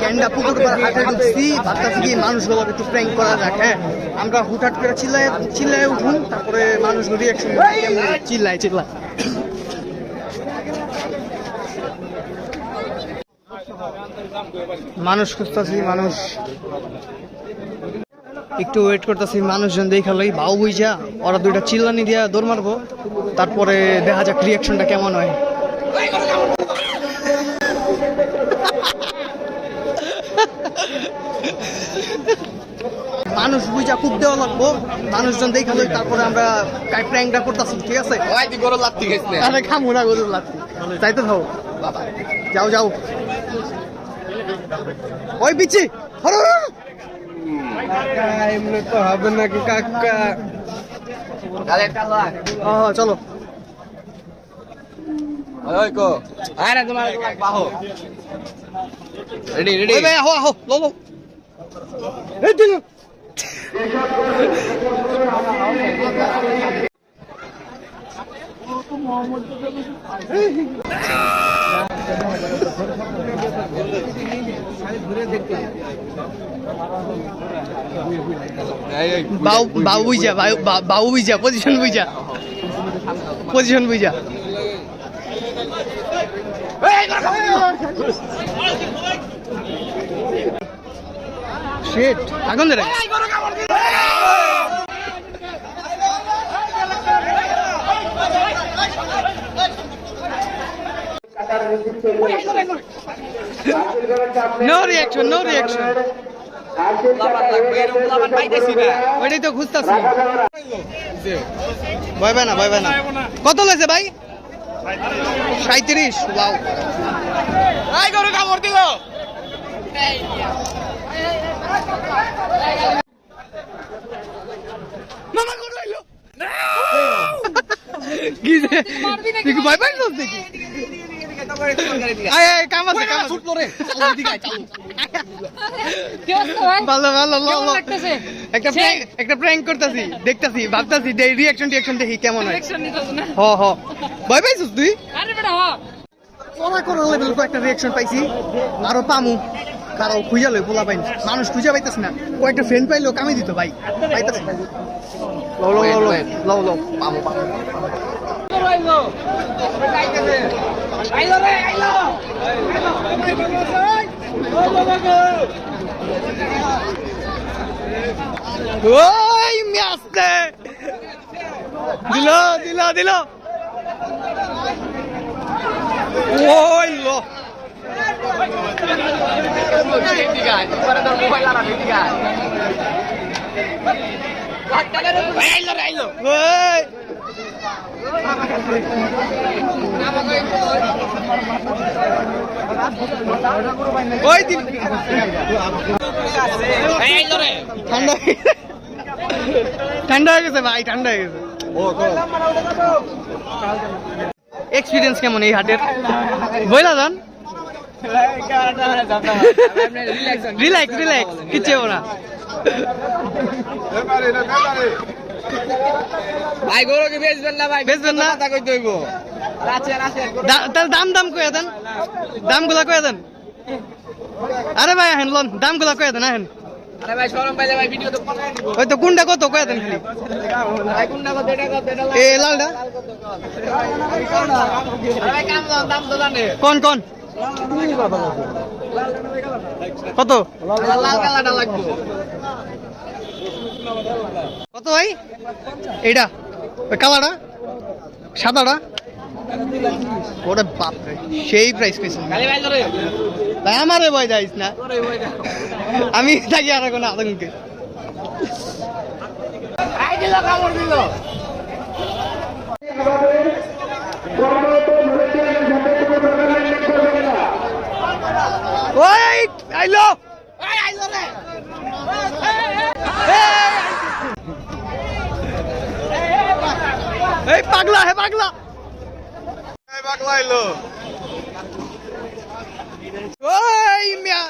গ্যান্ডা পুকুর পাড় হাটে ঢুকছি, ভাবতেছি কি মানুষগুলো একটু প্র্যাঙ্ক করা যাক হ্যাঁ? আমরা হুটহাট করে চিল্লায় চিল্লায় উঠুন, তারপরে মানুষগুলো রিয়াকশন চিল্লায় চিল্লায়। মানুষ খুঁজতেছি, মানুষ। একটু ওয়েট করতেছি, মানুষজন দেখালোই বাউ বুঝা ওরা দুইটা চিল্লানি দিয়া দৌড় মারবো, তারপরে দেখা যাক রিয়াকশনটা কেমন হয়। মানুষ বুঝা খুব দেওয়া লাগবো। মানুষজন দেখালোই তারপরে আমরা কাই প্র্যাঙ্কটা করতেছি ঠিক আছে? ওই তুই গরু লাত্তি আরে খামু না গরুর লাত্তি। তাই তো থাকো যাও যাও। ওই হরো। এমনি তো হবে নাকি কাকা? আরে কালা চলো। ওই কো আরে তোমার বাহো। Ready ready. ভাই আহো আহো লো লো। এই দিন বাউ বাউ বুঝা বাউ বা- বাউ বুঝা পজিশন বুঝা। পজিশন বুঝা। শিট আগুন ধরে। নো রিয়াকশন নো রিয়াকশন ওইটাই তো খুঁজতাছি। ভয় পায় না ভয় পায় না। কত লেছে ভাই? সাঁত্রিশ লাউ এই গরু কামড় দিল। মামা কোন হইল কি যে তুই কি ভয় পাইছ দেখি কাম আছে কাম আছে। ভালো ভালো লো লো একটা prank একটা প্র্যাঙ্ক করতেছি দেখতাছি ভাবতাছি রিয়াকশন রিয়াকশন দেখি কেমন হয়? হ হ। ভয় পাইছিস তুই? পড়া করার লেভেল কয়েকটা রিয়াকশন পাইছি আরও পামু। কারও খুঁজা লই পোলা পাইনি। মানুষ খুঁজা পাইতেছ না। কয়েকটা ফ্রেন্ড পাইলো কামে দিত ভাই। পাইতেছ না। লও লও লও লও লও পামু পামু। ওই মিয়াস্তে। দিল দিল দিল। ওই লো। ওই। ওই দিন ঠান্ডা হয়ে গেছে। ঠান্ডা হয়ে গেছে ভাই ঠান্ডা হয়ে গেছে। এক্সপিরিয়েন্স কেমন এই হাটের? বইলা যান। রিল্যাক্স রিল্যাক্স কিচ্ছু না। ভাই গরু কি বেচবেন না ভাই। বেচবেন না? কথা কইতে হইব। রাছে রাছে দা- তাহলে দাম দাম কয়ে দেন। দামগুলা কয়ে দেন। আরে ভাই হেন লন দামগুলা কয়ে দেন হেন আরে ভাই শরম পাইলে ভাই ভিডিও তো পাঠাই দিব ওই তো কত কয়ে দেন খালি? এ লালটা? কোন কোন? কত? কত ভাই? এইটা কালাটা সাদাটা? ওরে বাপ রে সেই প্রাইস পেয়েছেন ভাই তাই আমারে ভয় যাইস না। আমি থাকি আর কোনো আতঙ্কে। ওই আইলো। আইলো রে। এই পাগলা হে পাগলা। পাগলা আইলো ওই মিয়া।